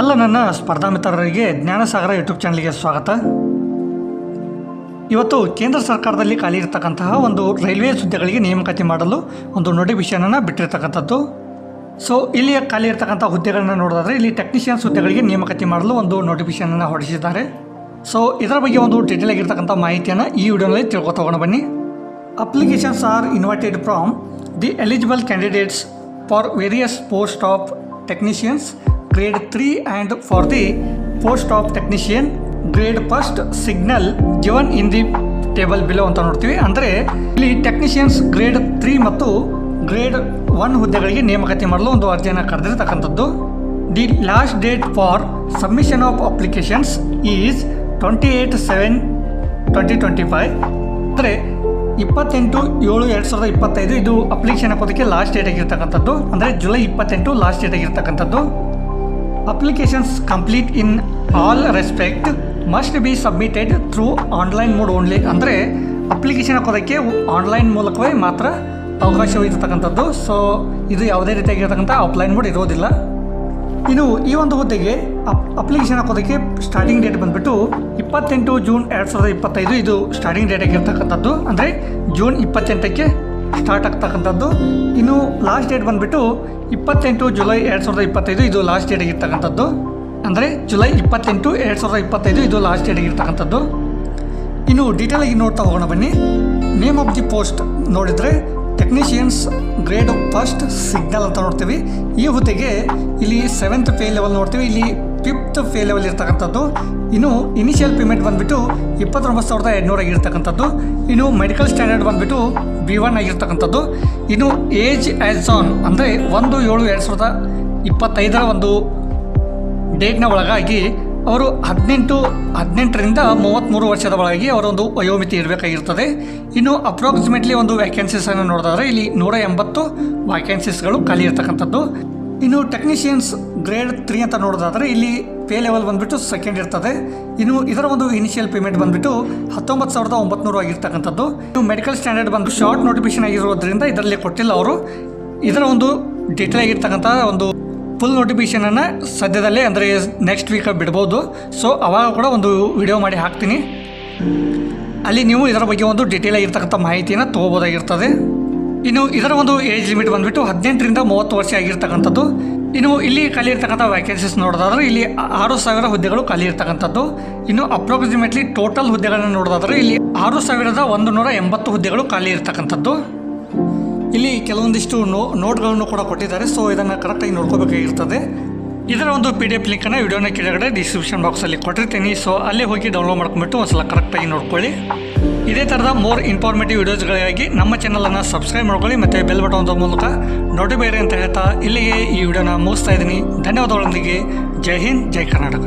ಎಲ್ಲ ನನ್ನ ಸ್ಪರ್ಧಾ ಮಿತ್ರರಿಗೆ ಜ್ಞಾನಸಾಗರ ಯೂಟ್ಯೂಬ್ ಚಾನಲ್ಗೆ ಸ್ವಾಗತ. ಇವತ್ತು ಕೇಂದ್ರ ಸರ್ಕಾರದಲ್ಲಿ ಖಾಲಿ ಇರತಕ್ಕಂತಹ ಒಂದು ರೈಲ್ವೆ ಹುದ್ದೆಗಳಿಗೆ ನೇಮಕಾತಿ ಮಾಡಲು ಒಂದು ನೋಟಿಫಿಕೇಶನನ್ನು ಬಿಟ್ಟಿರ್ತಕ್ಕಂಥದ್ದು. ಸೊ ಇಲ್ಲಿ ಖಾಲಿ ಇರತಕ್ಕಂಥ ಹುದ್ದೆಗಳನ್ನು ನೋಡೋದಾದ್ರೆ ಇಲ್ಲಿ ಟೆಕ್ನಿಷಿಯನ್ಸ್ ಹುದ್ದೆಗಳಿಗೆ ನೇಮಕಾತಿ ಮಾಡಲು ಒಂದು ನೋಟಿಫಿಕೇಶನನ್ನು ಹೊರಡಿಸಿದ್ದಾರೆ. ಸೊ ಇದರ ಬಗ್ಗೆ ಒಂದು ಡೀಟೇಲ್ ಆಗಿರ್ತಕ್ಕಂಥ ಮಾಹಿತಿಯನ್ನು ಈ ವಿಡಿಯೋನಲ್ಲಿ ತಿಳ್ಕೊ ಹೋಗೋಣ ಬನ್ನಿ. Applications are invited from the eligible candidates for various post of technicians grade three and for the post of technician grade first signal given in the table below ಅಂತ ನೋಡ್ತೀವಿ. ಅಂದರೆ ಇಲ್ಲಿ ಟೆಕ್ನಿಷಿಯನ್ಸ್ ಗ್ರೇಡ್ ತ್ರೀ ಮತ್ತು grade one ಹುದ್ದೆಗಳಿಗೆ ನೇಮಕಾತಿ ಮಾಡಲು ಒಂದು ಅರ್ಜಿಯನ್ನು ಕರೆದಿರ್ತಕ್ಕಂಥದ್ದು. The last date for submission of applications is twenty eight seven twenty twenty five ಅಂದರೆ ಇಪ್ಪತ್ತೆಂಟು ಏಳು ಎರಡು ಸಾವಿರದ ಇಪ್ಪತ್ತೈದು, ಇದು ಅಪ್ಲಿಕೇಶನ್ ಹಾಕೋದಕ್ಕೆ ಲಾಸ್ಟ್ ಡೇಟ್ ಆಗಿರ್ತಕ್ಕಂಥದ್ದು. ಅಂದರೆ ಜುಲೈ ಇಪ್ಪತ್ತೆಂಟು ಲಾಸ್ಟ್ ಡೇಟ್ ಆಗಿರ್ತಕ್ಕಂಥದ್ದು. Applications complete in all respect must be submitted through online mode only ಅಂದರೆ ಅಪ್ಲಿಕೇಶನ್ ಹಾಕೋದಕ್ಕೆ ಆನ್ಲೈನ್ ಮೂಲಕವೇ ಮಾತ್ರ ಅವಕಾಶವಿರತಕ್ಕಂಥದ್ದು. ಸೊ ಇದು ಯಾವುದೇ ರೀತಿಯಾಗಿರ್ತಕ್ಕಂಥ ಆಫ್ಲೈನ್ ಮೋಡ್ ಇರೋದಿಲ್ಲ. ಇನ್ನು ಈ ಒಂದು ಹುದ್ದೆಗೆ ಅಪ್ ಅಪ್ಲಿಕೇಶನ್ ಹಾಕೋದಕ್ಕೆ ಸ್ಟಾರ್ಟಿಂಗ್ ಡೇಟ್ ಬಂದುಬಿಟ್ಟು ಇಪ್ಪತ್ತೆಂಟು ಜೂನ್ ಎರಡು ಸಾವಿರದ ಇಪ್ಪತ್ತೈದು ಇದು ಸ್ಟಾರ್ಟಿಂಗ್ ಡೇಟ್ ಆಗಿರ್ತಕ್ಕಂಥದ್ದು. ಅಂದರೆ ಜೂನ್ ಇಪ್ಪತ್ತೆಂಟಕ್ಕೆ ಸ್ಟಾರ್ಟ್ ಆಗ್ತಕ್ಕಂಥದ್ದು. ಇನ್ನು ಲಾಸ್ಟ್ ಡೇಟ್ ಬಂದುಬಿಟ್ಟು ಇಪ್ಪತ್ತೆಂಟು ಜುಲೈ ಎರಡು ಸಾವಿರದ ಇಪ್ಪತ್ತೈದು ಇದು ಲಾಸ್ಟ್ ಡೇಟ್ ಆಗಿರ್ತಕ್ಕಂಥದ್ದು. ಅಂದರೆ ಜುಲೈ ಇಪ್ಪತ್ತೆಂಟು ಎರಡು ಸಾವಿರದ ಇಪ್ಪತ್ತೈದು ಇದು ಲಾಸ್ಟ್ ಡೇಟ್ ಆಗಿರ್ತಕ್ಕಂಥದ್ದು. ಇನ್ನು ಡೀಟೇಲ್ ಆಗಿ ನೋಡ್ತಾ ಹೋಗೋಣ ಬನ್ನಿ. ನೇಮ್ ಆಫ್ ದಿ ಪೋಸ್ಟ್ ನೋಡಿದರೆ ಟೆಕ್ನಿಷಿಯನ್ಸ್ ಗ್ರೇಡ್ ಫಸ್ಟ್ ಸಿಗ್ನಲ್ ಅಂತ ನೋಡ್ತೀವಿ. ಈ ಹುದ್ದೆಗೆ ಇಲ್ಲಿ ಸೆವೆಂತ್ ಪೇ ಲೆವೆಲ್ ನೋಡ್ತೀವಿ. ಇಲ್ಲಿ ಫಿಫ್ತ್ ಫೇ ಲೆವೆಲ್ ಇರ್ತಕ್ಕಂಥದ್ದು, ಇನ್ನು ಇನಿಷಿಯಲ್ ಪೇಮೆಂಟ್ ಬಂದುಬಿಟ್ಟು ಇಪ್ಪತ್ತೊಂಬತ್ತು ಸಾವಿರದ ಎರಡುನೂರ ಆಗಿರ್ತಕ್ಕಂಥದ್ದು, ಇನ್ನು ಮೆಡಿಕಲ್ ಸ್ಟ್ಯಾಂಡರ್ಡ್ ಬಂದುಬಿಟ್ಟು ಬಿ ಒನ್ ಆಗಿರ್ತಕ್ಕಂಥದ್ದು, ಇನ್ನು ಏಜ್ ಆ್ಯಸ್ ಆನ್ ಅಂದರೆ ಒಂದು ಏಳು ಎರಡು ಸಾವಿರದ ಇಪ್ಪತ್ತೈದರ ಒಂದು ಡೇಟ್ನ ಒಳಗಾಗಿ ಅವರು ಹದಿನೆಂಟು, ಹದಿನೆಂಟರಿಂದ ಮೂವತ್ತ್ಮೂರು ವರ್ಷದ ಒಳಗಾಗಿ ಅವರೊಂದು ವಯೋಮಿತಿ ಇರಬೇಕಾಗಿರ್ತದೆ. ಇನ್ನು ಅಪ್ರಾಕ್ಸಿಮೇಟ್ಲಿ ಒಂದು ವ್ಯಾಕೆನ್ಸೀಸನ್ನು ನೋಡಿದ್ರೆ ಇಲ್ಲಿ ನೂರ ಎಂಬತ್ತು ವ್ಯಾಕೆನ್ಸೀಸ್ಗಳು ಖಾಲಿ ಇರ್ತಕ್ಕಂಥದ್ದು. ಇನ್ನು ಟೆಕ್ನಿಷಿಯನ್ಸ್ ಗ್ರೇಡ್ ತ್ರೀ ಅಂತ ನೋಡೋದಾದರೆ ಇಲ್ಲಿ ಪೇ ಲೆವೆಲ್ ಬಂದುಬಿಟ್ಟು ಸೆಕೆಂಡ್ ಇರ್ತದೆ. ಇನ್ನು ಇದರ ಒಂದು ಇನಿಷಿಯಲ್ ಪೇಮೆಂಟ್ ಬಂದುಬಿಟ್ಟು ಹತ್ತೊಂಬತ್ತು ಸಾವಿರದ ಒಂಬತ್ನೂರು ಆಗಿರ್ತಕ್ಕಂಥದ್ದು. ಇನ್ನು ಮೆಡಿಕಲ್ ಸ್ಟ್ಯಾಂಡರ್ಡ್ ಬಂದು ಶಾರ್ಟ್ ನೋಟಿಫಿಕೇಶನ್ ಆಗಿರೋದ್ರಿಂದ ಇದರಲ್ಲಿ ಕೊಟ್ಟಿಲ್ಲ ಅವರು. ಇದರ ಒಂದು ಡೀಟೇಲ್ ಆಗಿರ್ತಕ್ಕಂಥ ಒಂದು ಫುಲ್ ನೋಟಿಫಿಕೇಷನನ್ನು ಸದ್ಯದಲ್ಲೇ ಅಂದರೆ ನೆಕ್ಸ್ಟ್ ವೀಕ್ ಬಿಡ್ಬೋದು. ಸೊ ಅವಾಗ ಕೂಡ ಒಂದು ವಿಡಿಯೋ ಮಾಡಿ ಹಾಕ್ತೀನಿ. ಅಲ್ಲಿ ನೀವು ಇದರ ಬಗ್ಗೆ ಒಂದು ಡೀಟೇಲ್ ಆಗಿರ್ತಕ್ಕಂಥ ಮಾಹಿತಿಯನ್ನು ತೊಗೋಬೋದಾಗಿರ್ತದೆ. ಇನ್ನು ಇದರ ಒಂದು ಏಜ್ ಲಿಮಿಟ್ ಬಂದ್ಬಿಟ್ಟು ಹದಿನೆಂಟರಿಂದ ಮೂವತ್ತು ವರ್ಷ ಆಗಿರ್ತಕ್ಕಂಥದ್ದು. ಇನ್ನು ಇಲ್ಲಿ ಖಾಲಿ ಇರ್ತಕ್ಕಂಥ ವ್ಯಾಕೆನ್ಸೀಸ್ ನೋಡೋದಾದ್ರೆ ಇಲ್ಲಿ ಆರು ಸಾವಿರ ಹುದ್ದೆಗಳು ಖಾಲಿ ಇರ್ತಕ್ಕಂಥದ್ದು. ಇನ್ನು ಅಪ್ರಾಕ್ಸಿಮೇಟ್ಲಿ ಟೋಟಲ್ ಹುದ್ದೆಗಳನ್ನು ನೋಡೋದಾದ್ರೆ ಇಲ್ಲಿ ಆರು ಸಾವಿರದ ಒಂದು ನೂರ ಎಂಬತ್ತು ಹುದ್ದೆಗಳು ಖಾಲಿ ಇರ್ತಕ್ಕಂಥದ್ದು. ಇಲ್ಲಿ ಕೆಲವೊಂದಿಷ್ಟು ನೋ, ನೋಟ್ಗಳನ್ನು ಕೂಡ ಕೊಟ್ಟಿದ್ದಾರೆ ಸೊ ಇದನ್ನು ಕರೆಕ್ಟಾಗಿ ನೋಡ್ಕೋಬೇಕಾಗಿರ್ತದೆ. ಇದರ ಒಂದು ಪಿ ಡಿ ಎಫ್ ಲಿಂಕನ್ನು ವಿಡಿಯೋನ ಕೆಳಗಡೆ ಡಿಸ್ಕ್ರಿಪ್ಷನ್ ಬಾಕ್ಸಲ್ಲಿ ಕೊಟ್ಟಿರ್ತೀನಿ. ಸೊ ಅಲ್ಲೇ ಹೋಗಿ ಡೌನ್ಲೋಡ್ ಮಾಡ್ಕೊಂಬಿಟ್ಟು ಒಂದ್ಸಲ ಕರೆಕ್ಟಾಗಿ ನೋಡ್ಕೊಳ್ಳಿ. ಇದೇ ಥರದ ಮೋರ್ ಇನ್ಫಾರ್ಮೇಟಿವ್ ವಿಡಿಯೋಸ್ಗಳಿಗಾಗಿ ನಮ್ಮ ಚಾನಲನ್ನು ಸಬ್ಸ್ಕ್ರೈಬ್ ಮಾಡ್ಕೊಳ್ಳಿ ಮತ್ತು ಬೆಲ್ ಬಟನ್ ಮೂಲಕ ನೋಟಿಫೈರಿ ಅಂತ ಹೇಳ್ತಾ ಇಲ್ಲಿಗೆ ಈ ವಿಡಿಯೋನ ಮುಗಿಸ್ತಾ ಇದ್ದೀನಿ. ಧನ್ಯವಾದಗಳೊಂದಿಗೆ. ಜೈ ಹಿಂದ್, ಜೈ ಕರ್ನಾಟಕ.